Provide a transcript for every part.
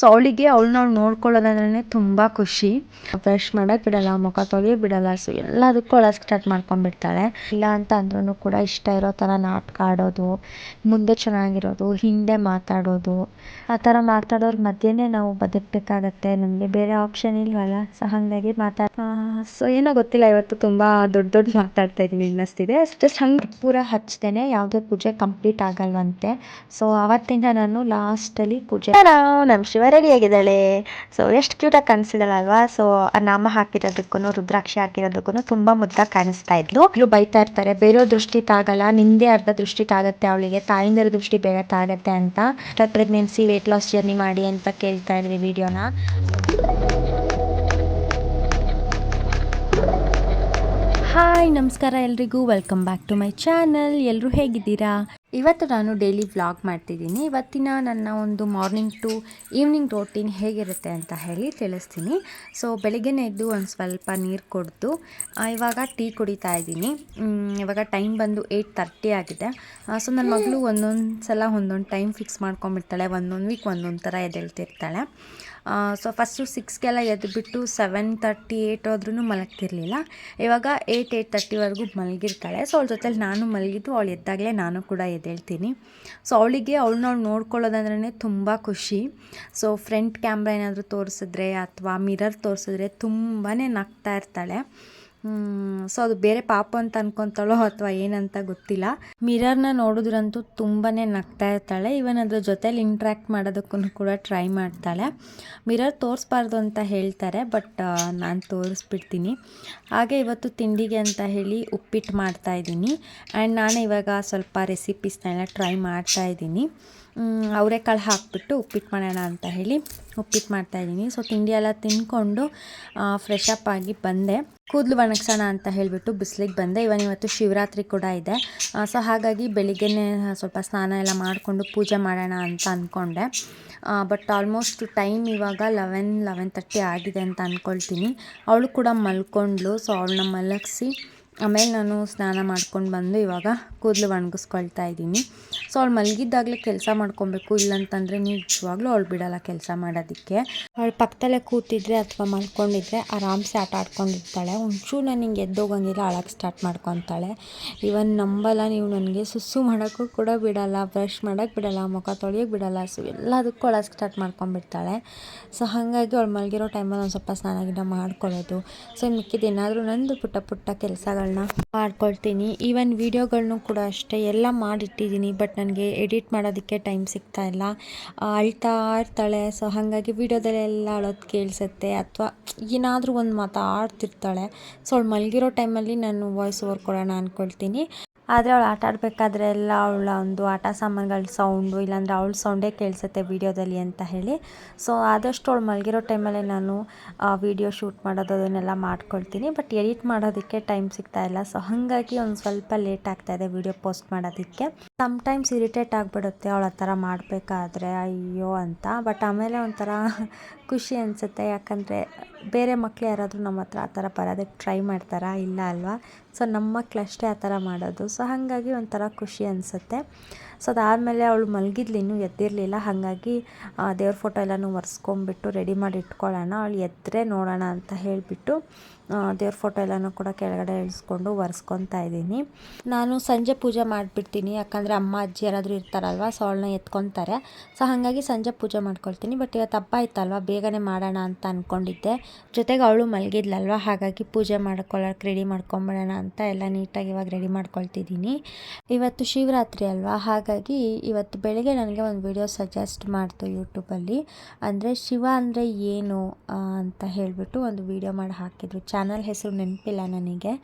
So ಅವಳಿಗೆ ಅವಳನ್ನ ಅವ್ಳು ನೋಡ್ಕೊಳ್ಳೋದಂದ್ರೆ ತುಂಬ ಖುಷಿ. ಬ್ರಷ್ ಮಾಡೋಕೆ ಬಿಡಲ್ಲ, ಮುಖ ತೊಳೆಯೋಕೆ ಬಿಡಲ್ಲ ಸೊ ಎಲ್ಲದಕ್ಕೂ ಅಳೋಕೆ ಸ್ಟಾರ್ಟ್ ಮಾಡ್ಕೊಂಡ್ಬಿಡ್ತಾಳೆ. ಇಲ್ಲ ಅಂತ ಅಂದ್ರೂ ಕೂಡ ಇಷ್ಟ ಇರೋ ಥರ ನಾಟಕ ಆಡೋದು, ಮುಂದೆ ಚೆನ್ನಾಗಿರೋದು, ಹಿಂದೆ ಮಾತಾಡೋದು. ಆ ಥರ ಮಾತಾಡೋರ ಮಧ್ಯೆನೇ ನಾವು ಬದುಕಬೇಕಾಗತ್ತೆ, ನಮಗೆ ಬೇರೆ ಆಪ್ಷನ್ ಇಲ್ವಲ್ಲ ಸೊ ಹಾಗಾಗಿ ಮಾತಾಡ ಸೊ ಏನೋ ಗೊತ್ತಿಲ್ಲ, ಇವತ್ತು ತುಂಬ ದೊಡ್ಡ ದೊಡ್ಡ ಮಾತಾಡ್ತಾ ಇದ್ದೀನಿ ಅನ್ನಿಸ್ತಿದೆ. ಜಸ್ಟ್ ಹಂಗೆ ಪೂರ ಹಚ್ತೇನೆ ಯಾವುದೇ ಪೂಜೆ ಕಂಪ್ಲೀಟ್ ಆಗಲ್ವಂತೆ. ಸೊ ಅವತ್ತಿಂದ ನಾನು ಲಾಸ್ಟಲ್ಲಿ ಪೂಜೆ ನಮ್ಮ ಶಿವ ರೆಡಿ ಆಗಿದ್ದಾಳೆ. ಸೊ ಎಷ್ಟು ಕ್ಯೂಟಾಗಿ ಕಾಣಿಸಿದಾಳಲ್ವಾ? ಸೊ ನಾಮ ಹಾಕಿರೋದಕ್ಕೂ ರುದ್ರಾಕ್ಷಿ ಹಾಕಿರೋದಕ್ಕೂ ತುಂಬಾ ಮುದ್ದಾಗಿ ಕಾಣಿಸ್ತಾ ಇದ್ಲು. ಇವ್ರು ಬೈತಾ ಇರ್ತಾರೆ ಬೇರೆಯವ್ರ ದೃಷ್ಟಿ ತಾಗಲ್ಲ, ನಿಂದೇ ಅರ್ಧ ದೃಷ್ಟಿ ತಾಗತ್ತೆ ಅವಳಿಗೆ, ತಾಯಿಂದರ ದೃಷ್ಟಿ ಬೇಗ ತಾಗತ್ತೆ ಅಂತ. ಪ್ರೆಗ್ನೆನ್ಸಿ ವೆಯ್ಟ್ ಲಾಸ್ ಜರ್ನಿ ಮಾಡಿ ಅಂತ ಕೇಳ್ತಾ ಇದ್ವಿ ವಿಡಿಯೋನ ಹಾಯ್, ನಮಸ್ಕಾರ ಎಲ್ರಿಗೂ. Welcome back to my channel ಎಲ್ಲರೂ ಹೇಗಿದ್ದೀರಾ? ಇವತ್ತು ನಾನು ಡೈಲಿ ವ್ಲಾಗ್ ಮಾಡ್ತಿದ್ದೀನಿ. ಇವತ್ತಿನ ನನ್ನ ಒಂದು ಮಾರ್ನಿಂಗ್ ಟು ಈವ್ನಿಂಗ್ ರೋಟೀನ್ ಹೇಗಿರುತ್ತೆ ಅಂತ ಹೇಳಿ ತಿಳಿಸ್ತೀನಿ. ಸೊ ಬೆಳಿಗ್ಗೆನೇ ಎದ್ದು ಒಂದು ಸ್ವಲ್ಪ ನೀರು ಕೊಡ್ದು ಇವಾಗ ಟೀ ಕುಡಿತಾ ಇದ್ದೀನಿ. ಇವಾಗ ಟೈಮ್ ಬಂದು ಏಯ್ಟ್ ತರ್ಟಿ ಆಗಿದೆ. ಸೊ ನನ್ನ ಮಗಳು ಒಂದೊಂದು ಸಲ ಒಂದೊಂದು ಟೈಮ್ ಫಿಕ್ಸ್ ಮಾಡ್ಕೊಂಬಿಡ್ತಾಳೆ ಒಂದೊಂದು ವೀಕ್ ಒಂದೊಂದು ಥರ ಎದ್ದೇಳ್ತಿರ್ತಾಳೆ. ಸೊ ಫಸ್ಟು ಸಿಕ್ಸ್ಗೆಲ್ಲ ಎದ್ದುಬಿಟ್ಟು ಸೆವೆನ್ ತರ್ಟಿ ಏಯ್ಟ್ ಆದ್ರೂ ಮಲಗ್ತಿರ್ಲಿಲ್ಲ. ಇವಾಗ ಏಯ್ಟ್ ಏಯ್ಟ್ ತರ್ಟಿವರೆಗೂ ಮಲಗಿರ್ತಾಳೆ. ಸೊ ಅವಳ ಜೊತೆಲಿ ನಾನು ಮಲಗಿದ್ದು, ಅವಳು ಎದ್ದಾಗಲೇ ನಾನು ಕೂಡ ಎದ್ದೇಳ್ತೀನಿ. ಸೊ ಅವಳಿಗೆ ಅವಳನ್ನ ಅವ್ಳು ನೋಡ್ಕೊಳ್ಳೋದಂದ್ರೆ ತುಂಬ ಖುಷಿ. ಸೊ ಫ್ರಂಟ್ ಕ್ಯಾಮ್ರಾ ಏನಾದರೂ ತೋರಿಸಿದ್ರೆ ಅಥವಾ ಮಿರರ್ ತೋರಿಸಿದ್ರೆ ತುಂಬಾ ನಗ್ತಾ ಇರ್ತಾಳೆ. ಸೊ ಅದು ಬೇರೆ ಪಾಪ ಅಂತ ಅನ್ಕೊತಾಳೋ ಅಥವಾ ಏನಂತ ಗೊತ್ತಿಲ್ಲ. ಮಿರರ್ನ ನೋಡಿದ್ರಂತೂ ತುಂಬಾ ನಗ್ತಾ ಇರ್ತಾಳೆ. ಇವನ್ ಅದ್ರ ಜೊತೆಲಿ ಇಂಟ್ರ್ಯಾಕ್ಟ್ ಮಾಡೋದಕ್ಕೂ ಕೂಡ ಟ್ರೈ ಮಾಡ್ತಾಳೆ. ಮಿರರ್ ತೋರಿಸ್ಬಾರ್ದು ಅಂತ ಹೇಳ್ತಾರೆ ಬಟ್ ನಾನು ತೋರಿಸ್ಬಿಡ್ತೀನಿ. ಹಾಗೆ ಇವತ್ತು ತಿಂಡಿಗೆ ಅಂತ ಹೇಳಿ ಉಪ್ಪಿಟ್ಟು ಮಾಡ್ತಾ ಇದ್ದೀನಿ. ಆ್ಯಂಡ್ ನಾನು ಇವಾಗ ಸ್ವಲ್ಪ ರೆಸಿಪೀಸ್ನೆಲ್ಲ ಟ್ರೈ ಮಾಡ್ತಾ ಇದ್ದೀನಿ. ಅವರೆಕಾಳು ಹಾಕ್ಬಿಟ್ಟು ಉಪ್ಪಿಟ್ಟು ಮಾಡೋಣ ಅಂತ ಹೇಳಿ ಉಪ್ಪಿಟ್ಟು ಮಾಡ್ತಾಯಿದ್ದೀನಿ ಸೊ ತಿಂಡಿ ಎಲ್ಲ ತಿಂದ್ಕೊಂಡು ಫ್ರೆಶ್ ಅಪ್ ಆಗಿ ಬಂದೆ. ಕೂದಲು ಒಣಗ್ಸೋಣ ಅಂತ ಹೇಳಿಬಿಟ್ಟು ಬಿಸಿಲಿಗೆ ಬಂದೆ. ಇವನ್ ಇವತ್ತು ಶಿವರಾತ್ರಿ ಕೂಡ ಇದೆ. ಸೊ ಹಾಗಾಗಿ ಬೆಳಿಗ್ಗೆನೇ ಸ್ವಲ್ಪ ಸ್ನಾನ ಎಲ್ಲ ಮಾಡಿಕೊಂಡು ಪೂಜೆ ಮಾಡೋಣ ಅಂತ ಅಂದ್ಕೊಂಡೆ ಬಟ್ ಆಲ್ಮೋಸ್ಟ್ ಟೈಮ್ ಇವಾಗ ಲೆವೆನ್ ಲೆವೆನ್ ತರ್ಟಿ ಆಗಿದೆ ಅಂತ ಅಂದ್ಕೊಳ್ತೀನಿ ಅವಳು ಕೂಡ ಮಲ್ಕೊಂಡ್ಳು ಸೊ ಅವಳನ್ನ ಮಲಗಿಸಿ ಆಮೇಲೆ ನಾನು ಸ್ನಾನ ಮಾಡ್ಕೊಂಡು ಬಂದು ಇವಾಗ ಕೂದಲು ಒಣಗಿಸ್ಕೊಳ್ತಾ ಇದ್ದೀನಿ. ಸೊ ಅವಳು ಮಲಗಿದ್ದಾಗಲೇ ಕೆಲಸ ಮಾಡ್ಕೊಬೇಕು, ಇಲ್ಲಂತಂದರೆ ನಿಜವಾಗ್ಲೂ ಅವಳು ಬಿಡೋಲ್ಲ ಕೆಲಸ ಮಾಡೋದಕ್ಕೆ. ಅವಳು ಪಕ್ಕದಲ್ಲೇ ಕೂತಿದ್ರೆ ಅಥವಾ ಮಲ್ಕೊಂಡಿದ್ರೆ ಆರಾಮ್ಸೆ ಆಟ ಆಡ್ಕೊಂಡಿರ್ತಾಳೆ. ಒಂಚೂರು ಹಿಂಗೆ ಎದ್ದೋಗಂಗಿಲ್ಲ ಅಳಕ್ಕೆ ಸ್ಟಾರ್ಟ್ ಮಾಡ್ಕೊತಾಳೆ. ಇವನ್ ನಂಬಲ್ಲ ನೀವು ನನಗೆ, ಸುಸ್ಸು ಮಾಡೋಕ್ಕೂ ಕೂಡ ಬಿಡಲ್ಲ ಬ್ರಷ್ ಮಾಡೋಕ್ಕೆ ಬಿಡಲ್ಲ, ಮುಖ ತೊಳೆಯೋಕೆ ಬಿಡಲ್ಲ, ಸೊ ಎಲ್ಲದಕ್ಕೂ ಅಳಕ್ಕೆ ಸ್ಟಾರ್ಟ್ ಮಾಡ್ಕೊಂಡ್ಬಿಡ್ತಾಳೆ. ಸೊ ಹಾಗಾಗಿ ಅವಳು ಮಲಗಿರೋ ಟೈಮಲ್ಲಿ ಒಂದು ಸ್ವಲ್ಪ ಸ್ನಾನ ಗಿಡ ಮಾಡ್ಕೊಳ್ಳೋದು. ಸೊ ಮಿಕ್ಕಿದ್ದು ಏನಾದರೂ ನಂದು ಪುಟ್ಟ ಪುಟ್ಟ ಕೆಲಸಗಳನ್ನ ಮಾಡ್ಕೊಳ್ತೀನಿ. ಈವನ್ ವೀಡಿಯೋಗಳನ್ನೂ ಕೂಡ ಅಷ್ಟೇ, ಎಲ್ಲ ಮಾಡಿಟ್ಟಿದ್ದೀನಿ ಬಟ್ ನನಗೆ ಎಡಿಟ್ ಮಾಡೋದಕ್ಕೆ ಟೈಮ್ ಸಿಗ್ತಾ ಇಲ್ಲ. ಅಳ್ತಾ ಇರ್ತಾಳೆ ಸೊ ಹಾಗಾಗಿ ವೀಡಿಯೋದಲ್ಲೆಲ್ಲ ಅಳೋದು ಕೇಳಿಸುತ್ತೆ, ಅಥವಾ ಏನಾದರೂ ಒಂದು ಮಾತಾಡ್ತಿರ್ತಾಳೆ ಸೊ ಅವಳು ಮಲಗಿರೋ ಟೈಮಲ್ಲಿ ನಾನು ವಾಯ್ಸ್ ಓವರ್ ಕೊಡೋಣ ಅಂದ್ಕೊಳ್ತೀನಿ ಆದರೆ ಅವಳು ಆಟ ಆಡಬೇಕಾದ್ರೆ ಎಲ್ಲ ಅವಳ ಒಂದು ಆಟ ಸಾಮಾನುಗಳ ಸೌಂಡು ಇಲ್ಲಾಂದರೆ ಅವಳ ಸೌಂಡೇ ಕೇಳಿಸುತ್ತೆ ವೀಡಿಯೋದಲ್ಲಿ ಅಂತ ಹೇಳಿ. ಸೊ ಆದಷ್ಟು ಅವಳು ಮಲಗಿರೋ ಟೈಮಲ್ಲೇ ನಾನು ವೀಡಿಯೋ ಶೂಟ್ ಮಾಡೋದು, ಅದನ್ನೆಲ್ಲ ಮಾಡ್ಕೊಳ್ತೀನಿ. ಬಟ್ ಎಡಿಟ್ ಮಾಡೋದಕ್ಕೆ ಟೈಮ್ ಸಿಗ್ತಾ ಇಲ್ಲ. ಸೊ ಹಾಗಾಗಿ ಒಂದು ಸ್ವಲ್ಪ ಲೇಟ್ ಆಗ್ತಾ ಇದೆ ವೀಡಿಯೋ ಪೋಸ್ಟ್ ಮಾಡೋದಕ್ಕೆ. ಸಮ್ಟೈಮ್ಸ್ ಇರಿಟೇಟ್ ಆಗಿಬಿಡುತ್ತೆ ಅವಳ ಆ ಥರ ಮಾಡಬೇಕಾದ್ರೆ, ಅಯ್ಯೋ ಅಂತ. ಬಟ್ ಆಮೇಲೆ ಒಂಥರ ಖುಷಿ ಅನಿಸುತ್ತೆ. ಯಾಕಂದರೆ ಬೇರೆ ಮಕ್ಕಳು ಯಾರಾದರೂ ನಮ್ಮ ಹತ್ರ ಆ ಥರ ಬರೋದಕ್ಕೆ ಟ್ರೈ ಮಾಡ್ತಾರಾ? ಇಲ್ಲ ಅಲ್ವಾ? ಸೊ ನಮ್ಮ ಮಕ್ಕಳಷ್ಟೇ ಆ ಥರ ಮಾಡೋದು. ಸೊ ಹಾಗಾಗಿ ಒಂಥರ ಖುಷಿ ಅನಿಸುತ್ತೆ. ಸೊ ಅದಾದಮೇಲೆ ಅವಳು ಮಲಗಿದ್ಲು, ಇನ್ನೂ ಎದ್ದಿರಲಿಲ್ಲ. ಹಾಗಾಗಿ ದೇವ್ರ ಫೋಟೋ ಎಲ್ಲನೂ ಒರೆಸ್ಕೊಂಬಿಟ್ಟು ರೆಡಿ ಮಾಡಿ ಇಟ್ಕೊಳ್ಳೋಣ, ಅವಳು ಎದ್ದರೆ ನೋಡೋಣ ಅಂತ ಹೇಳಿಬಿಟ್ಟು ದೇವ್ರ ಫೋಟೋ ಎಲ್ಲನೂ ಕೂಡ ಕೆಳಗಡೆ ಇಳಿಸ್ಕೊಂಡು ಒರೆಸ್ಕೊತಾ ಇದ್ದೀನಿ. ನಾನು ಸಂಜೆ ಪೂಜೆ ಮಾಡಿಬಿಡ್ತೀನಿ, ಯಾಕಂದರೆ ಅಮ್ಮ, ಅಜ್ಜಿ ಯಾರಾದರೂ ಇರ್ತಾರಲ್ವ ಸೊ ಅವಳನ್ನ ಎತ್ಕೊತಾರೆ. ಸೊ ಹಾಗಾಗಿ ಸಂಜೆ ಪೂಜೆ ಮಾಡ್ಕೊಳ್ತೀನಿ ಬಟ್ ಇವತ್ತು ಹಬ್ಬ ಆಯ್ತಲ್ವ, ಬೇಗನೆ ಮಾಡೋಣ ಅಂತ ಅಂದ್ಕೊಂಡಿದ್ದೆ ಜೊತೆಗೆ ಅವಳು ಮಲಗಿದ್ಲಲ್ವ, ಹಾಗಾಗಿ ಪೂಜೆ ಮಾಡ್ಕೊಳ್ಳೋಕೆ ರೆಡಿ ಮಾಡ್ಕೊಂಬಿಡೋಣ ಅಂತ ಎಲ್ಲ ನೀಟಾಗಿ ಇವಾಗ ರೆಡಿ ಮಾಡ್ಕೊಳ್ತಿದ್ದೀನಿ. ಇವತ್ತು ಶಿವರಾತ್ರಿ ಅಲ್ವಾ ಹಾಗಾಗಿ ಇವತ್ತು ಬೆಳಗ್ಗೆ ನನಗೆ ಒಂದು ವಿಡಿಯೋ ಸಜೆಸ್ಟ್ ಮಾಡ್ತು ಯೂಟ್ಯೂಬಲ್ಲಿ. ಅಂದರೆ ಶಿವ ಅಂದರೆ ಏನು ಅಂತ ಹೇಳಿಬಿಟ್ಟು ಒಂದು ವಿಡಿಯೋ ಮಾಡಿ ಹಾಕಿದ್ರು. ಚಾನಲ್ ಹೆಸರು ನೆನಪಿಲ್ಲ ನನಗೆ.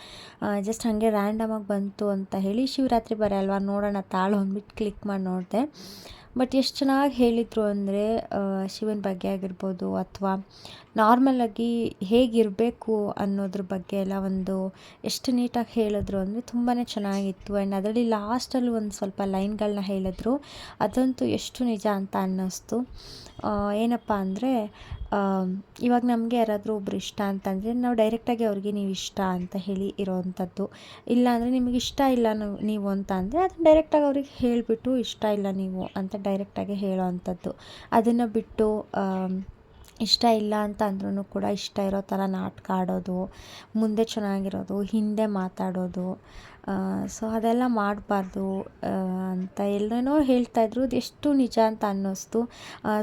ಜಸ್ಟ್ ಹಾಗೆ ರ್ಯಾಂಡಮಾಗಿ ಬಂತು ಅಂತ ಹೇಳಿ ಶಿವರಾತ್ರಿ ಬರಲ್ವಾ, ನೋಡೋಣ ತಾಳು ಅಂದ್ಬಿಟ್ಟು ಕ್ಲಿಕ್ ಮಾಡಿ ನೋಡಿದೆ. ಬಟ್ ಎಷ್ಟು ಚೆನ್ನಾಗಿ ಹೇಳಿದರು ಅಂದರೆ ಶಿವನ ಬಗ್ಗೆ ಆಗಿರ್ಬೋದು ಅಥವಾ ನಾರ್ಮಲಾಗಿ ಹೇಗಿರಬೇಕು ಅನ್ನೋದ್ರ ಬಗ್ಗೆ ಎಲ್ಲ ಒಂದು ಎಷ್ಟು ನೀಟಾಗಿ ಹೇಳಿದ್ರು ಅಂದರೆ ತುಂಬಾ ಚೆನ್ನಾಗಿತ್ತು. ಆ್ಯಂಡ್ ಅದರಲ್ಲಿ ಲಾಸ್ಟಲ್ಲಿ ಒಂದು ಸ್ವಲ್ಪ ಲೈನ್ಗಳನ್ನ ಹೇಳಿದ್ರು. ಅದಂತೂ ಎಷ್ಟು ನಿಜ ಅಂತ ಅನ್ನಿಸ್ತು. ಏನಪ್ಪ ಅಂದರೆ ಇವಾಗ ನಮಗೆ ಯಾರಾದರೂ ಒಬ್ರು ಇಷ್ಟ ಅಂತಂದರೆ ನಾವು ಡೈರೆಕ್ಟಾಗಿ ಅವ್ರಿಗೆ ನೀವು ಇಷ್ಟ ಅಂತ ಹೇಳಿ ಇರೋವಂಥದ್ದು. ಇಲ್ಲ ಅಂದರೆ ನಿಮಗೆ ಇಷ್ಟ ಇಲ್ಲ ನೀವು ಅಂತ ಅಂದರೆ ಅದನ್ನ ಡೈರೆಕ್ಟಾಗಿ ಅವ್ರಿಗೆ ಹೇಳಿಬಿಟ್ಟು ಇಷ್ಟ ಇಲ್ಲ ನೀವು ಅಂತ ಡೈರೆಕ್ಟಾಗಿ ಹೇಳೋ ಅಂಥದ್ದು. ಅದನ್ನು ಬಿಟ್ಟು ಇಷ್ಟ ಇಲ್ಲ ಅಂತ ಅಂದ್ರೂ ಕೂಡ ಇಷ್ಟ ಇರೋ ಥರ ನಾಟಕ ಆಡೋದು, ಮುಂದೆ ಚೆನ್ನಾಗಿರೋದು, ಹಿಂದೆ ಮಾತಾಡೋದು ಸೊ ಅದೆಲ್ಲ ಮಾಡಬಾರ್ದು ಅಂತ ಎಲ್ಲನೋ ಹೇಳ್ತಾಯಿದ್ರು ಅದು ಎಷ್ಟು ನಿಜ ಅಂತ ಅನ್ನಿಸ್ತು.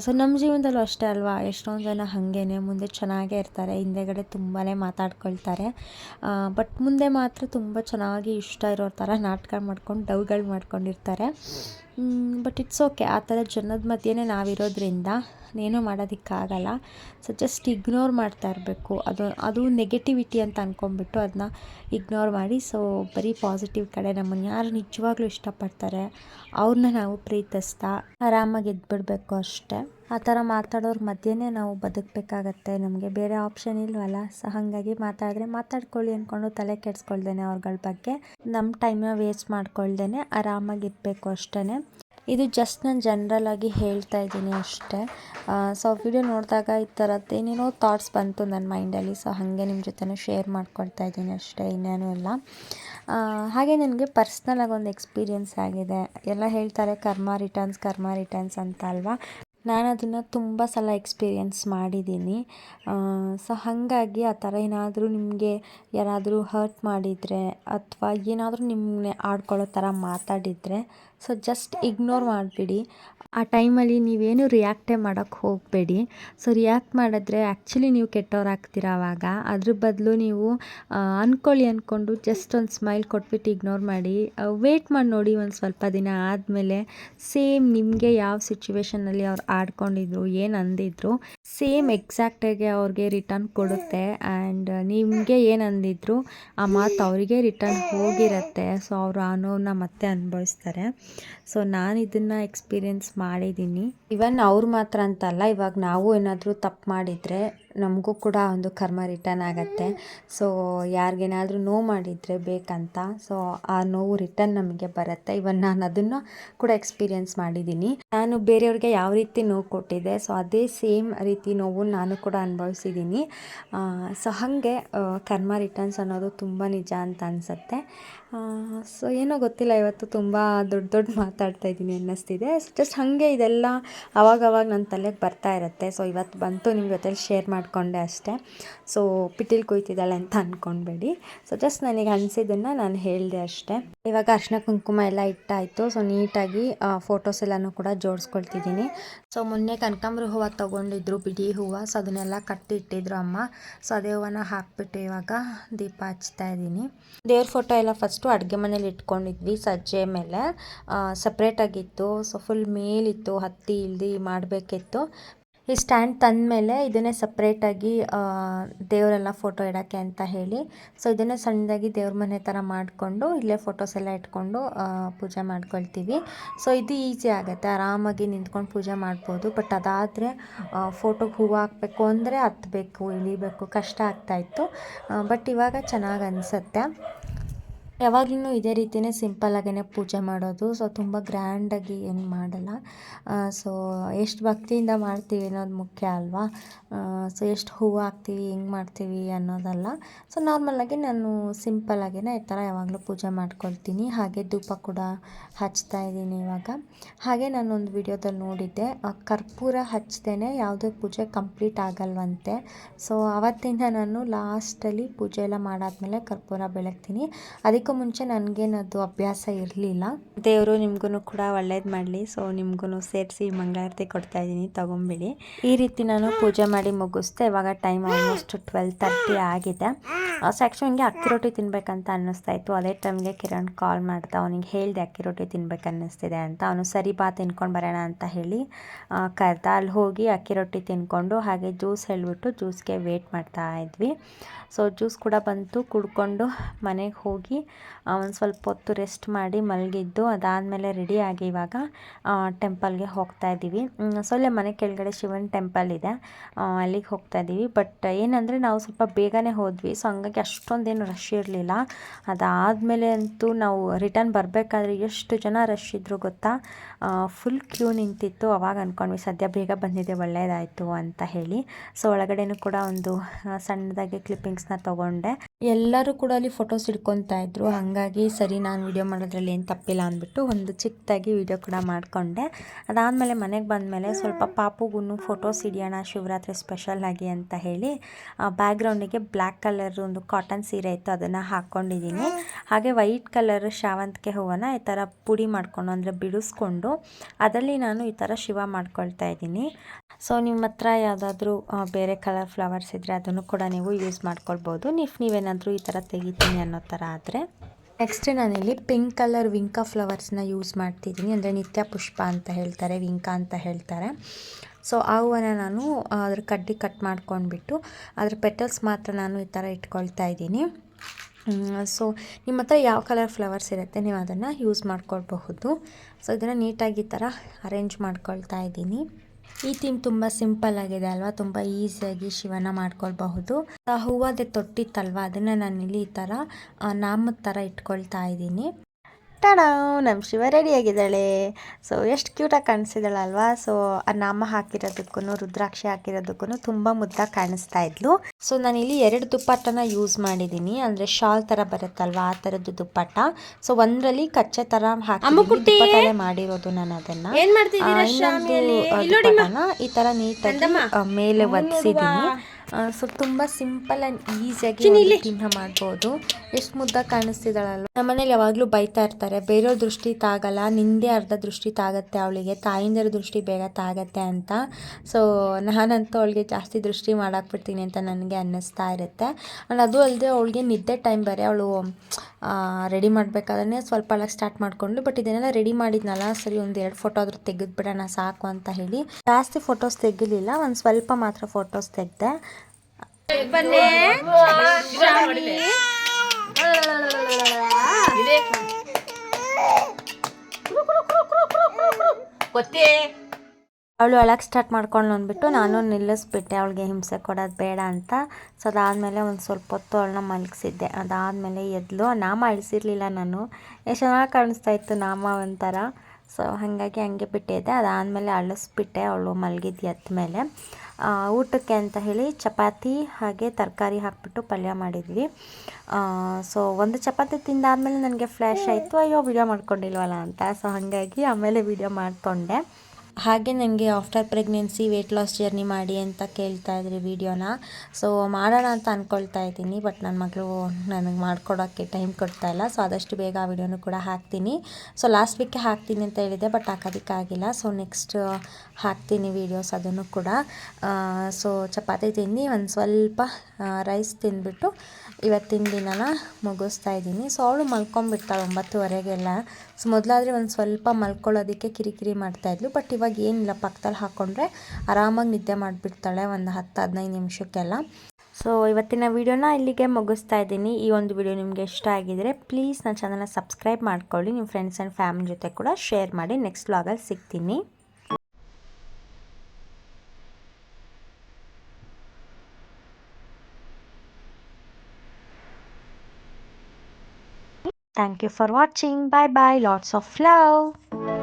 ಸೊ ನಮ್ಮ ಜೀವನದಲ್ಲೂ ಅಷ್ಟೇ ಅಲ್ವಾ? ಎಷ್ಟೊಂದು ಜನ ಹಾಗೇನೆ, ಮುಂದೆ ಚೆನ್ನಾಗೇ ಇರ್ತಾರೆ, ಹಿಂದೆಗಡೆ ತುಂಬಾ ಮಾತಾಡ್ಕೊಳ್ತಾರೆ. ಬಟ್ ಮುಂದೆ ಮಾತ್ರ ತುಂಬ ಚೆನ್ನಾಗಿ ಇಷ್ಟ ಇರೋ ಥರ ನಾಟಕ ಮಾಡ್ಕೊಂಡು ಡವ್ಗಳು ಮಾಡ್ಕೊಂಡಿರ್ತಾರೆ. ಬಟ್ ಇಟ್ಸ್ ಓಕೆ ಆ ಥರ ಜನದ ಮಧ್ಯೆನೇ ನಾವಿರೋದ್ರಿಂದ ಏನೂ ಮಾಡೋದಕ್ಕಾಗಲ್ಲ. ಸೊ ಜಸ್ಟ್ ಇಗ್ನೋರ್ ಮಾಡ್ತಾ ಇರಬೇಕು. ಅದು ಅದು ನೆಗೆಟಿವಿಟಿ ಅಂತ ಅಂದ್ಕೊಂಬಿಟ್ಟು ಅದನ್ನ ಇಗ್ನೋರ್ ಮಾಡಿ ಸೊ ಬರೀ ಪಾಸಿಟಿವ್ ಕಡೆ ನಮ್ಮನ್ನು ಯಾರು ನಿಜವಾಗ್ಲೂ ಇಷ್ಟಪಡ್ತಾರೆ, ಅವ್ರನ್ನ ನಾವು ಪ್ರೀತಿಸ್ತಾ ಆರಾಮಾಗಿ ಎದ್ಬಿಡಬೇಕು ಅಷ್ಟೇ. ಆ ಥರ ಮಾತಾಡೋರ ಮಧ್ಯೆನೇ ನಾವು ಬದುಕಬೇಕಾಗತ್ತೆ. ನಮಗೆ ಬೇರೆ ಆಪ್ಷನ್ ಇಲ್ವಲ್ಲ? ಸೊ, ಹಾಗಾಗಿ ಮಾತಾಡಿದ್ರೆ ಮಾತಾಡ್ಕೊಳ್ಳಿ ಅಂದ್ಕೊಂಡು ತಲೆ ಕೆಡಿಸ್ಕೊಳ್ದೇನೆ ಅವ್ರಗಳ ಬಗ್ಗೆ. ನಮ್ಮ ಟೈಮ್ನ ವೇಸ್ಟ್ ಮಾಡ್ಕೊಳ್ದೇನೆ ಆರಾಮಾಗಿರಬೇಕು ಅಷ್ಟೇ ಇದು ಜಸ್ಟ್ ನಾನು ಜನ್ರಲ್ ಹೇಳ್ತಾ ಇದ್ದೀನಿ ಅಷ್ಟೇ. ಸೊ ವಿಡಿಯೋ ನೋಡಿದಾಗ ಈ ಥರದ್ದು ಏನೇನೋ ಥಾಟ್ಸ್ ಬಂತು ನನ್ನ ಮೈಂಡಲ್ಲಿ ಸೊ ಹಾಗೆ ನಿಮ್ಮ ಜೊತೆ ಶೇರ್ ಮಾಡ್ಕೊಳ್ತಾ ಇದ್ದೀನಿ ಅಷ್ಟೇ, ಇನ್ನೇನೂ ಇಲ್ಲ. ಹಾಗೆ ನನಗೆ ಪರ್ಸ್ನಲಾಗಿ ಒಂದು ಎಕ್ಸ್ಪೀರಿಯನ್ಸ್ ಆಗಿದೆ. ಎಲ್ಲ ಹೇಳ್ತಾರೆ, ಕರ್ಮ ರಿಟರ್ನ್ಸ್ ಕರ್ಮ ರಿಟರ್ನ್ಸ್ ಅಂತ ಅಲ್ವಾ? ನಾನು ಅದನ್ನು ತುಂಬ ಸಲ ಎಕ್ಸ್ಪೀರಿಯನ್ಸ್ ಮಾಡಿದ್ದೀನಿ. ಸೊ ಹಾಗಾಗಿ ಆ ಥರ ಏನಾದರೂ ನಿಮಗೆ ಯಾರಾದರೂ ಹರ್ಟ್ ಮಾಡಿದರೆ ಅಥವಾ ಏನಾದರೂ ನಿಮ್ಮನ್ನೇ ಆಡ್ಕೊಳ್ಳೋ ಥರ ಮಾತಾಡಿದರೆ ಸೊ ಜಸ್ಟ್ ಇಗ್ನೋರ್ ಮಾಡಿಬಿಡಿ. ಆ ಟೈಮಲ್ಲಿ ನೀವೇನು ರಿಯಾಕ್ಟೇ ಮಾಡೋಕ್ಕೆ ಹೋಗಬೇಡಿ. ಸೊ ರಿಯಾಕ್ಟ್ ಮಾಡಿದ್ರೆ ಆ್ಯಕ್ಚುಲಿ ನೀವು ಕೆಟ್ಟವ್ರಾಗ್ತೀರ ಆವಾಗ ಅದ್ರ ಬದಲು ನೀವು ಅಂದ್ಕೊಳ್ಳಿ ಅಂದ್ಕೊಂಡು ಜಸ್ಟ್ ಒಂದು ಸ್ಮೈಲ್ ಕೊಟ್ಬಿಟ್ಟು ಇಗ್ನೋರ್ ಮಾಡಿ. ವೇಟ್ ಮಾಡಿ ನೋಡಿ ಒಂದು ಸ್ವಲ್ಪ ದಿನ ಆದಮೇಲೆ ಸೇಮ್ ನಿಮಗೆ ಯಾವ ಸಿಚುವೇಶನಲ್ಲಿ ಅವ್ರು ಆಡ್ಕೊಂಡಿದ್ರು, ಏನು ಅಂದಿದ್ರು ಸೇಮ್ ಎಕ್ಸಾಕ್ಟಾಗಿ ಅವ್ರಿಗೆ ರಿಟರ್ನ್ ಕೊಡುತ್ತೆ. ಆ್ಯಂಡ್ ನಿಮಗೆ ಏನು ಅಂದಿದ್ರು, ಆ ಮಾತು ಅವರಿಗೆ ರಿಟರ್ನ್ ಹೋಗಿರತ್ತೆ. ಸೊ ಅವರು ಆ ನೋವನ್ನ ಮತ್ತೆ ಅನುಭವಿಸ್ತಾರೆ. ಸೊ ನಾನು ಇದನ್ನು ಎಕ್ಸ್ಪೀರಿಯೆನ್ಸ್ ಮಾಡಿದ್ದೀನಿ. ಇವನ್ ಅವ್ರು ಮಾತ್ರ ಅಂತಲ್ಲ ಇವಾಗ ನಾವು ಏನಾದರೂ ತಪ್ಪು ಮಾಡಿದರೆ ನಮಗೂ ಕೂಡ ಒಂದು ಕರ್ಮ ರಿಟರ್ನ್ ಆಗುತ್ತೆ. ಸೊ ಯಾರಿಗೇನಾದರೂ ನೋವು ಮಾಡಿದರೆ ಬೇಕಂತ ಸೊ ಆ ನೋವು ರಿಟರ್ನ್ ನಮಗೆ ಬರುತ್ತೆ. ಇವನ್ ನಾನು ಅದನ್ನು ಕೂಡ ಎಕ್ಸ್ಪೀರಿಯನ್ಸ್ ಮಾಡಿದ್ದೀನಿ. ನಾನು ಬೇರೆಯವ್ರಿಗೆ ಯಾವ ರೀತಿ ನೋವು ಕೊಟ್ಟಿದ್ದೆ ಸೊ ಅದೇ ಸೇಮ್ ರೀತಿ ನೋವು ನಾನು ಕೂಡ ಅನುಭವಿಸಿದ್ದೀನಿ. ಸೊ ಹಾಗೆ ಕರ್ಮ ರಿಟರ್ನ್ಸ್ ಅನ್ನೋದು ತುಂಬ ನಿಜ ಅಂತ ಅನಿಸುತ್ತೆ. ಸೊ ಏನೋ ಗೊತ್ತಿಲ್ಲ, ಇವತ್ತು ತುಂಬ ದೊಡ್ಡ ದೊಡ್ಡ ಮಾತಾಡ್ತಾ ಇದ್ದೀನಿ ಅನ್ನಿಸ್ತಿದೆ. ಜಸ್ಟ್ ಹಾಗೆ ಇದೆಲ್ಲ ಅವಾಗವಾಗ ನನ್ನ ತಲೆಗೆ ಬರ್ತಾ ಇರುತ್ತೆ. ಸೊ ಇವತ್ತು ಬಂತು ನಿಮ್ಮ ಜೊತೆಲಿ ಶೇರ್ ಮಾಡಿಕೊಂಡೆ ಅಷ್ಟೇ. ಸೊ ಪಿಟೀಲ್ ಕುಯ್ತಿದ್ದಾಳೆ ಅಂತ ಅಂದ್ಕೊಳ್ಬೇಡಿ ಸೊ ಜಸ್ಟ್ ನನಗೆ ಅನಿಸಿದ್ದನ್ನು ನಾನು ಹೇಳಿದೆ ಅಷ್ಟೇ. ಇವಾಗ ಅರ್ಶಿನ ಕುಂಕುಮ ಎಲ್ಲ ಇಟ್ಟಾಯಿತು. ಸೊ ನೀಟಾಗಿ ಫೋಟೋಸ್ ಎಲ್ಲನೂ ಕೂಡ ಜೋಡಿಸ್ಕೊಳ್ತಿದ್ದೀನಿ. ಸೊ ಮೊನ್ನೆ ಕನಕಾಂಬ್ರ ಹೂವು ತೊಗೊಂಡಿದ್ರು, ಬಿಡಿ ಹೂವು. ಸೊ ಅದನ್ನೆಲ್ಲ ಕಟ್ಟಿ ಇಟ್ಟಿದ್ರು ಅಮ್ಮ. ಸೊ ಅದೇ ಹೂವನ್ನ ಹಾಕ್ಬಿಟ್ಟು ಇವಾಗ ದೀಪ ಹಚ್ತಾ ಇದ್ದೀನಿ. ದೇವ್ರ ಫೋಟೋ ಎಲ್ಲ ಫಸ್ಟು ಅಡುಗೆ ಮನೇಲಿ ಇಟ್ಕೊಂಡಿದ್ವಿ ಸಜ್ಜೆ ಮೇಲೆ. ಸಪ್ರೇಟಾಗಿತ್ತು ಸೊ ಫುಲ್ ಮೇಲಿತ್ತು, ಹತ್ತಿ ಇಲ್ದಿ ಮಾಡಬೇಕಿತ್ತು. ಈ ಸ್ಟ್ಯಾಂಡ್ ತಂದ ಮೇಲೆ ಇದನ್ನೇ ಸಪ್ರೇಟಾಗಿ ದೇವರೆಲ್ಲ ಫೋಟೋ ಇಡೋಕ್ಕೆ ಅಂತ ಹೇಳಿ. ಸೊ ಇದನ್ನೇ ಸಣ್ಣದಾಗಿ ದೇವ್ರ ಮನೆ ಥರ ಮಾಡಿಕೊಂಡು, ಇಲ್ಲೇ ಫೋಟೋಸ್ ಎಲ್ಲ ಇಟ್ಕೊಂಡು ಪೂಜೆ ಮಾಡ್ಕೊಳ್ತೀವಿ. ಸೊ ಇದು ಈಸಿ ಆಗುತ್ತೆ. ಆರಾಮಾಗಿ ನಿಂತ್ಕೊಂಡು ಪೂಜೆ ಮಾಡ್ಬೋದು. ಬಟ್ ಅದಾದರೆ ಫೋಟೋಗೆ ಹೂವು ಹಾಕಬೇಕು ಅಂದರೆ ಹತ್ತಬೇಕು ಇಳಿಬೇಕು, ಕಷ್ಟ ಆಗ್ತಾಯಿತ್ತು ಬಟ್ ಇವಾಗ ಚೆನ್ನಾಗಿ ಅನಿಸುತ್ತೆ. ಯಾವಾಗಲೂ ಇದೇ ರೀತಿಯೇ ಸಿಂಪಲ್ಲಾಗೇ ಪೂಜೆ ಮಾಡೋದು. ಸೊ ತುಂಬ ಗ್ರ್ಯಾಂಡಾಗಿ ಏನು ಮಾಡಲ್ಲ. ಸೊ ಎಷ್ಟು ಭಕ್ತಿಯಿಂದ ಮಾಡ್ತೀವಿ ಅನ್ನೋದು ಮುಖ್ಯ ಅಲ್ವಾ? ಸೊ ಎಷ್ಟು ಹೂವು ಹಾಕ್ತೀವಿ, ಹೆಂಗೆ ಮಾಡ್ತೀವಿ ಅನ್ನೋದಲ್ಲ. ಸೊ ನಾರ್ಮಲಾಗಿ ನಾನು ಸಿಂಪಲ್ಲಾಗೇ ಈ ಥರ ಯಾವಾಗಲೂ ಪೂಜೆ ಮಾಡ್ಕೊಳ್ತೀನಿ. ಹಾಗೆ ಧೂಪ ಕೂಡ ಹಚ್ತಾ ಇದ್ದೀನಿ ಇವಾಗ. ಹಾಗೆ ನಾನೊಂದು ವಿಡಿಯೋದಲ್ಲಿ ನೋಡಿದ್ದೆ ಕರ್ಪೂರ ಹಚ್ತೇನೆ ಯಾವುದೇ ಪೂಜೆ ಕಂಪ್ಲೀಟ್ ಆಗಲ್ವಂತೆ. ಸೊ ಅವತ್ತಿಂದ ನಾನು ಲಾಸ್ಟಲ್ಲಿ ಪೂಜೆ ಎಲ್ಲ ಮಾಡಾದ್ಮೇಲೆ ಕರ್ಪೂರ ಬೆಳಗ್ತೀನಿ. ಅದಕ್ಕೂ ಮುಂಚೆ ನನಗೇನದು ಅಭ್ಯಾಸ ಇರಲಿಲ್ಲ. ದೇವರು ನಿಮಗೂ ಕೂಡ ಒಳ್ಳೇದು ಮಾಡಲಿ. ಸೊ ನಿಮ್ಗೂ ಸೇರಿಸಿ ಮಂಗಳಾರತಿ ಕೊಡ್ತಾ ಇದ್ದೀನಿ, ತೊಗೊಂಬಿಡಿ. ಈ ರೀತಿ ನಾನು ಪೂಜೆ ಮಾಡಿ ಮುಗಿಸ್ದೆ, ಇವಾಗ ಟೈಮ್ ಆಲ್ಮೋಸ್ಟ್ ಟ್ವೆಲ್ ತರ್ಟಿ ಆಗಿದೆ. ಆ್ಯಕ್ಚುಲಿ ನನಗೆ ಅಕ್ಕಿ ರೊಟ್ಟಿ ತಿನ್ಬೇಕಂತ ಅನ್ನಿಸ್ತಾ ಇತ್ತು. ಅದೇ ಟೈಮ್ಗೆ ಕಿರಣ್ ಕಾಲ್ ಮಾಡ್ತಾ, ಅವನಿಗೆ ಹೇಳಿದೆ ಅಕ್ಕಿ ರೊಟ್ಟಿ ತಿನ್ಬೇಕು ಅನ್ನಿಸ್ತಿದೆ ಅಂತ. ಅವನು, ಸರಿ ಬಾ, ತಿನ್ಕೊಂಡು ಬರೋಣ ಅಂತ ಹೇಳಿ ಕರೆದ. ಅಲ್ಲಿ ಹೋಗಿ ಅಕ್ಕಿ ರೊಟ್ಟಿ ತಿನ್ಕೊಂಡು, ಹಾಗೆ ಜ್ಯೂಸ್ ಹೇಳಿಬಿಟ್ಟು ಜ್ಯೂಸ್ಗೆ ವೇಟ್ ಮಾಡ್ತಾ ಇದ್ವಿ. ಸೊ ಜ್ಯೂಸ್ ಕೂಡ ಬಂತು. ಕುಡ್ಕೊಂಡು ಮನೆಗೆ ಹೋಗಿ ಒಂದು ಸ್ವಲ್ಪ ಹೊತ್ತು ರೆಸ್ಟ್ ಮಾಡಿ ಮಲಗಿದ್ದು, ಅದಾದಮೇಲೆ ರೆಡಿಯಾಗಿ ಇವಾಗ ಟೆಂಪಲ್ಗೆ ಹೋಗ್ತಾ ಇದ್ದೀವಿ. ಸೊ ಮನೆ ಕೆಳಗಡೆ ಶಿವನ್ ಟೆಂಪಲ್ ಇದೆ. ಅಲ್ಲಿಗೆ ಹೋಗ್ತಾ ಇದ್ದೀವಿ. ಬಟ್ ಏನಂದರೆ ನಾವು ಸ್ವಲ್ಪ ಬೇಗನೆ ಹೋದ್ವಿ. ಸೊ ಹಂಗಾಗಿ ಅಷ್ಟೊಂದೇನು ರಶ್ ಇರಲಿಲ್ಲ. ಅದಾದಮೇಲೆ ಅಂತೂ ನಾವು ರಿಟರ್ನ್ ಬರಬೇಕಾದ್ರೆ ಎಷ್ಟು ಜನ ರಶ್ ಇದ್ದರು ಗೊತ್ತಾ? ಫುಲ್ ಕ್ಯೂ ನಿಂತಿತ್ತು. ಅವಾಗ ಅಂದ್ಕೊಂಡ್ವಿ ಸದ್ಯ ಬೇಗ ಬಂದಿದೆ ಒಳ್ಳೆಯದಾಯಿತು ಅಂತ ಹೇಳಿ. ಸೊ ಒಳಗಡೆನೂ ಕೂಡ ಒಂದು ಸಣ್ಣದಾಗಿ ಕ್ಲಿಪ್ಪಿಂಗ್ಸ್ನ ತೊಗೊಂಡೆ. ಎಲ್ಲರೂ ಕೂಡ ಅಲ್ಲಿ ಫೋಟೋಸ್ ಹಿಡ್ಕೊತಾ ಇದ್ರು. ಹಾಗಾಗಿ ಸರಿ ನಾನು ವಿಡಿಯೋ ಮಾಡೋದ್ರಲ್ಲಿ ಏನು ತಪ್ಪಿಲ್ಲ ಅಂದ್ಬಿಟ್ಟು ಒಂದು ಚಿಕ್ಕದಾಗಿ ವಿಡಿಯೋ ಕೂಡ ಮಾಡಿಕೊಂಡೆ. ಅದಾದಮೇಲೆ ಮನೆಗೆ ಬಂದಮೇಲೆ ಸ್ವಲ್ಪ ಪಾಪುಗೂ ಫೋಟೋಸ್ ಹಿಡಿಯೋಣ, ಶಿವರಾತ್ರಿ ಸ್ಪೆಷಲ್ ಆಗಿ ಅಂತ ಹೇಳಿ ಬ್ಯಾಕ್ಗ್ರೌಂಡಿಗೆ ಬ್ಲ್ಯಾಕ್ ಕಲರ್ ಒಂದು ಕಾಟನ್ ಸೀರೆ ಇತ್ತು, ಅದನ್ನು ಹಾಕ್ಕೊಂಡಿದ್ದೀನಿ ಹಾಗೆ ವೈಟ್ ಕಲರ್ ಶಾವಂತಿಗೆ ಹೂವನ್ನು ಈ ಥರ ಪುಡಿ ಮಾಡಿಕೊಂಡು, ಅಂದರೆ ಬಿಡಿಸ್ಕೊಂಡು ಅದರಲ್ಲಿ ನಾನು ಈ ಥರ ಶಿವ ಮಾಡ್ಕೊಳ್ತಾ ಇದ್ದೀನಿ. ಸೊ, ನಿಮ್ಮ ಹತ್ರ ಯಾವುದಾದ್ರೂ ಬೇರೆ ಕಲರ್ ಫ್ಲವರ್ಸ್ ಇದ್ದರೆ ಅದನ್ನು ಕೂಡ ನೀವು ಯೂಸ್ ಮಾಡ್ಕೊಳ್ಬೋದು. ನೀವು, ನೀವೇನಾದರೂ ಈ ಥರ ತೆಗಿತೀನಿ ಅನ್ನೋ ಥರ ಆದರೆ. ನೆಕ್ಸ್ಟ್ ನಾನಿಲ್ಲಿ ಪಿಂಕ್ ಕಲರ್ ವಿಂಕಾ ಫ್ಲವರ್ಸ್ನ ಯೂಸ್ ಮಾಡ್ತಿದ್ದೀನಿ. ಅಂದರೆ ನಿತ್ಯ ಪುಷ್ಪ ಅಂತ ಹೇಳ್ತಾರೆ, ವಿಂಕಾ ಅಂತ ಹೇಳ್ತಾರೆ. ಸೊ ಆ ಹೂವನ್ನ ನಾನು ಅದ್ರ ಕಡ್ಡಿ ಕಟ್ ಮಾಡ್ಕೊಂಡ್ಬಿಟ್ಟು ಅದ್ರ ಪೆಟಲ್ಸ್ ಮಾತ್ರ ನಾನು ಈ ಥರ ಇಟ್ಕೊಳ್ತಾ ಇದ್ದೀನಿ. ಸೊ ನಿಮ್ಮ ಹತ್ರ ಯಾವ ಕಲರ್ ಫ್ಲವರ್ಸ್ ಇರುತ್ತೆ ನೀವು ಅದನ್ನು ಯೂಸ್ ಮಾಡ್ಕೊಳ್ಬಹುದು. ಸೊ ಇದನ್ನು ನೀಟಾಗಿ ಈ ಥರ ಅರೇಂಜ್ ಮಾಡ್ಕೊಳ್ತಾ ಇದ್ದೀನಿ. ಈ ಥೀಮ್ ತುಂಬ ಸಿಂಪಲ್ ಆಗಿದೆ ಅಲ್ವಾ? ತುಂಬ ಈಸಿಯಾಗಿ ಶಿವನ ಮಾಡ್ಕೊಳ್ಬಹುದು. ಹೂವಾದ ತೊಟ್ಟಿತ್ತಲ್ವಾ? ಅದನ್ನು ನಾನಿಲ್ಲಿ ಈ ಥರ ನಾಮದ ಥರ ಇಟ್ಕೊಳ್ತಾ ಇದ್ದೀನಿ. ಟಣ ನಮ್ಮ ಶಿವ ರೆಡಿಯಾಗಿದ್ದಾಳೆ ಸೊ ಎಷ್ಟು ಕ್ಯೂಟಾಗಿ ಕಾಣಿಸಿದಾಳಲ್ವಾ ಸೊ ಆ ನಾಮ ಹಾಕಿರೋದಕ್ಕೂ ರುದ್ರಾಕ್ಷಿ ಹಾಕಿರೋದಕ್ಕೂ ತುಂಬ ಮುದ್ದಾಗಿ ಕಾಣಿಸ್ತಾ ಇದ್ಲು. ಸೊ ನಾನಿಲ್ಲಿ ಎರಡು ದುಪ್ಪಟ್ಟನ ಯೂಸ್ ಮಾಡಿದ್ದೀನಿ ಅಂದರೆ ಶಾಲ್ ಥರ ಬರುತ್ತಲ್ವಾ ಆ ಥರದ್ದು ದುಪ್ಪಟ್ಟ. ಸೊ ಒಂದರಲ್ಲಿ ಕಚ್ಚೆ ಥರ ಹಾಕಿ ಮಾಡಿರೋದು ನಾನು ಅದನ್ನ. ಇನ್ನೊಂದು ಈ ಥರ ನೀಟಾಗಿ ಮೇಲೆ ಒದಿಸಿದ್ದೀನಿ ಸೊ ತುಂಬ ಸಿಂಪಲ್ ಆ್ಯಂಡ್ ಈಸಿಯಾಗಿ ಚಿನ್ನ ಮಾಡ್ಬೋದು. ಎಷ್ಟು ಮುದ್ದಾಗಿ ನಮ್ಮ ನಮ್ಮನೇಲಿ ಯಾವಾಗಲೂ ಬೈತಾ ಇರ್ತಾರೆ ಬೇರೆಯವ್ರ ದೃಷ್ಟಿ ತಾಗಲ್ಲ ನಿಂದೇ ಅರ್ಧ ದೃಷ್ಟಿ ತಾಗತ್ತೆ ಅವಳಿಗೆ ತಾಯಿಂದರ ದೃಷ್ಟಿ ಬೇಗ ತಾಗತ್ತೆ ಅಂತ. ಸೊ ನಾನಂತೂ ಅವಳಿಗೆ ಜಾಸ್ತಿ ದೃಷ್ಟಿ ಮಾಡಾಕ್ಬಿಡ್ತೀನಿ ಅಂತ ನನಗೆ ಅನ್ನಿಸ್ತಾ ಇರುತ್ತೆ. ಆ್ಯಂಡ್ ಅದು ಅಲ್ಲದೆ ಅವಳಿಗೆ ನಿದ್ದೆ ಟೈಮ್ ಬೇರೆ ಅವಳು ರೆಡಿ ಮಾಡಬೇಕಾದ್ರೆ ಸ್ವಲ್ಪ ಅಳಕ್ಕೆ ಸ್ಟಾರ್ಟ್ ಮಾಡಿಕೊಂಡು ಬಟ್ ಇದನ್ನೆಲ್ಲ ರೆಡಿ ಮಾಡಿದ್ನಲ್ಲ ಸರಿ ಒಂದು ಎರಡು ಫೋಟೋ ಆದರೂ ತೆಗೆದ್ಬಿಡೋಣ ಸಾಕು ಅಂತ ಹೇಳಿ. ಜಾಸ್ತಿ ಫೋಟೋಸ್ ತೆಗಿಲಿಲ್ಲ ಒಂದು ಸ್ವಲ್ಪ ಮಾತ್ರ ಫೋಟೋಸ್ ತೆಗೆದೆ. ಅವಳು ಒಳಗೆ ಸ್ಟಾರ್ಟ್ ಮಾಡ್ಕೊಂಡು ಅಂದ್ಬಿಟ್ಟು ನಾನು ನಿಲ್ಲಿಸ್ಬಿಟ್ಟೆ. ಅವಳಿಗೆ ಹಿಂಸೆ ಕೊಡೋದು ಬೇಡ ಅಂತ. ಸೊ ಅದಾದಮೇಲೆ ಒಂದು ಸ್ವಲ್ಪ ಹೊತ್ತು ಅವಳನ್ನ ಮಲಗಿಸಿದ್ದೆ. ಅದಾದಮೇಲೆ ಎದ್ಲು. ನಾಮ ಅಳಿಸಿರ್ಲಿಲ್ಲ ನಾನು. ಎಷ್ಟು ಚೆನ್ನಾಗಿ ಕಾಣಿಸ್ತಾ ಇತ್ತು ನಾಮ ಒಂಥರ. ಸೊ ಹಾಗಾಗಿ ಹಂಗೆ ಬಿಟ್ಟಿದ್ದೆ. ಅದಾದಮೇಲೆ ಅಳಿಸ್ಬಿಟ್ಟೆ. ಅವಳು ಮಲಗಿದ್ದು ಎತ್ತ ಮೇಲೆ ಊಟಕ್ಕೆ ಅಂತ ಹೇಳಿ ಚಪಾತಿ ಹಾಗೆ ತರಕಾರಿ ಹಾಕ್ಬಿಟ್ಟು ಪಲ್ಯ ಮಾಡಿದ್ವಿ. ಸೊ ಒಂದು ಚಪಾತಿ ತಿಂದಾದಮೇಲೆ ನನಗೆ ಫ್ಲ್ಯಾಶ್ ಆಯಿತು. ಅಯ್ಯೋ ವಿಡಿಯೋ ಮಾಡ್ಕೊಂಡಿಲ್ವಲ್ಲ ಅಂತ. ಸೊ ಹಾಗಾಗಿ ಆಮೇಲೆ ವಿಡಿಯೋ ಮಾಡಿಕೊಂಡೆ. ಹಾಗೆ ನನಗೆ after pregnancy weight loss journey ಮಾಡಿ ಅಂತ ಕೇಳ್ತಾ ಇದ್ರಿ ವೀಡಿಯೋನ ಸೊ ಮಾಡೋಣ ಅಂತ ಅಂದ್ಕೊಳ್ತಾ ಇದ್ದೀನಿ ಬಟ್ ನನ್ನ ಮಗಳು ನನಗೆ ಮಾಡ್ಕೊಡೋಕ್ಕೆ ಟೈಮ್ ಕೊಡ್ತಾ ಇಲ್ಲ. ಸೊ ಆದಷ್ಟು ಬೇಗ ಆ ವೀಡಿಯೋನು ಕೂಡ ಹಾಕ್ತೀನಿ. ಸೊ ಲಾಸ್ಟ್ ವೀಕೆ ಹಾಕ್ತೀನಿ ಅಂತ ಹೇಳಿದೆ ಬಟ್ ಹಾಕೋದಕ್ಕಾಗಿಲ್ಲ ಸೊ ನೆಕ್ಸ್ಟ್ ಹಾಕ್ತೀನಿ ವೀಡಿಯೋಸ್ ಅದನ್ನು ಕೂಡ. ಸೊ ಚಪಾತಿ ತಿಂದು ಒಂದು ಸ್ವಲ್ಪ ರೈಸ್ ತಿಂದ್ಬಿಟ್ಟು ಇವತ್ತಿನ ದಿನನ ಮುಗಿಸ್ತಾ ಇದ್ದೀನಿ. ಸೊ ಅವಳು ಮಲ್ಕೊಂಬಿಡ್ತಾಳೆ ಒಂಬತ್ತುವರೆಗೆಲ್ಲ. ಸೊ ಮೊದಲಾದರೆ ಒಂದು ಸ್ವಲ್ಪ ಮಲ್ಕೊಳ್ಳೋದಕ್ಕೆ ಕಿರಿಕಿರಿ ಮಾಡ್ತಾಯಿದ್ಲು ಬಟ್ ಇವಾಗ ಏನಿಲ್ಲ ಪಕ್ಕದಲ್ಲಿ ಹಾಕ್ಕೊಂಡ್ರೆ ಆರಾಮಾಗಿ ನಿದ್ದೆ ಮಾಡಿಬಿಡ್ತಾಳೆ ಒಂದು ಹತ್ತು ಹದಿನೈದು ನಿಮಿಷಕ್ಕೆಲ್ಲ. ಸೊ ಇವತ್ತಿನ ವಿಡಿಯೋನ ಇಲ್ಲಿಗೆ ಮುಗಿಸ್ತಾ ಇದ್ದೀನಿ. ಈ ಒಂದು ವಿಡಿಯೋ ನಿಮಗೆ ಇಷ್ಟ ಆಗಿದರೆ ಪ್ಲೀಸ್ ನನ್ನ ಚಾನಲ್ನ ಸಬ್ಸ್ಕ್ರೈಬ್ ಮಾಡ್ಕೊಳ್ಳಿ. ನಿಮ್ಮ ಫ್ರೆಂಡ್ಸ್ ಆ್ಯಂಡ್ ಫ್ಯಾಮಿಲಿ ಜೊತೆ ಕೂಡ ಶೇರ್ ಮಾಡಿ. ನೆಕ್ಸ್ಟ್ ವ್ಲಾಗಲ್ಲಿ ಸಿಗ್ತೀನಿ. Thank you for watching. Bye bye. Lots of love.